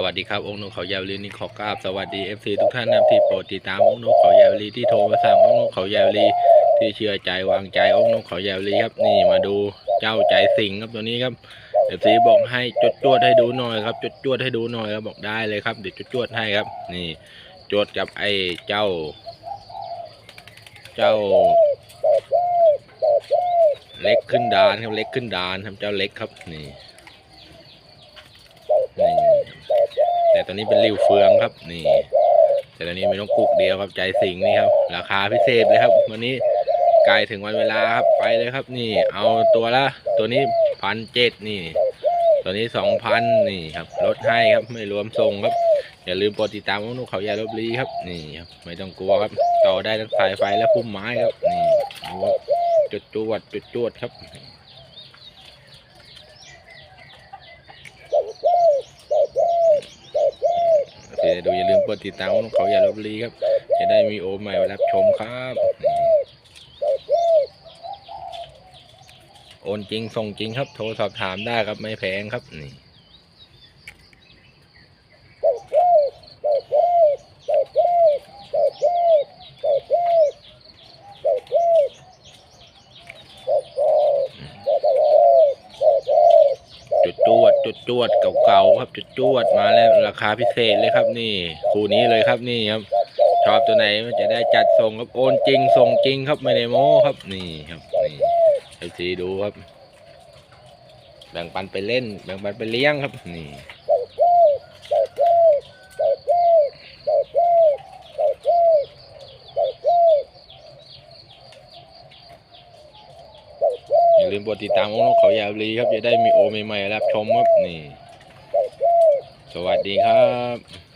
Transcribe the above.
สวัสดีครับองค์นกเขายาวลีนี่ขอกราบสวัสดีเอฟซีทุกท่านนะที่โปรดติดตามองค์นกเขายาวลีที่โทรมาสั่งองค์นกเขายาวลีที่เชื่อใจวางใจองค์นกเขายาวลีครับนี่มาดูเจ้าใจสิงครับตัวนี้ครับเอฟซีบอกให้จดจวดให้ดูหน่อยครับจดจวดให้ดูหน่อยครับบอกได้เลยครับเดี๋ยวจดจวดให้ครับ นี่จดกับไอ้เจ้า เจ้า เล็กขึ้นดานครับเล็กขึ้นดานครับเจ้าเล็กครับนี่ ต่ตอนนี้เป็นริวเฟืองครับ นี่ แต่ตอนนี้ไม่ต้องกุกเดียวครับใจสิงนี่ครับ ราคาพิเศษเลยครับ วันนี้ใกล้ถึงวันเวลาครับไปเลยครับ นี่ เอาตัวละ ตัวนี้พันเจ็ดนี่ ตัวนี้สองพันนี่ครับลดให้ครับไม่รวมส่งครับ อย่าลืมกดติดตามนุกเขาใหญ่ลบลีครับ นี่ครับไม่ต้องกลัวครับ ต่อได้ทั้งสายไฟและพุ่มไม้ครับนี่จุดจวดจุดจวดครับ ดูอย่าลืมกดติดตามของเขาอย่าลบหลีครับ จะได้มีโอใหม่รับชมครับโอนจริงส่งจริงครับ โทรสอบถามได้ครับไม่แพงครับนี่ จุดจวดจุดจวดเก่าๆครับจุดจวดมาแล้วราคาพิเศษเลยครับนี่ คู่นี้เลยครับนี่ครับ ชอบตัวไหนมันจะได้จัดส่งครับโอนจริงส่งจริงครับไม่ได้โม้ครับนี่ครับนี่ไอซีดูครับ แบ่งปันไปเล่น แบ่งปันไปเลี้ยงครับนี่ ลืมกดติดตามองค์นกเขายาวลีครับจะได้มีโอใหม่ๆรับชมครับนี่ สวัสดีครับ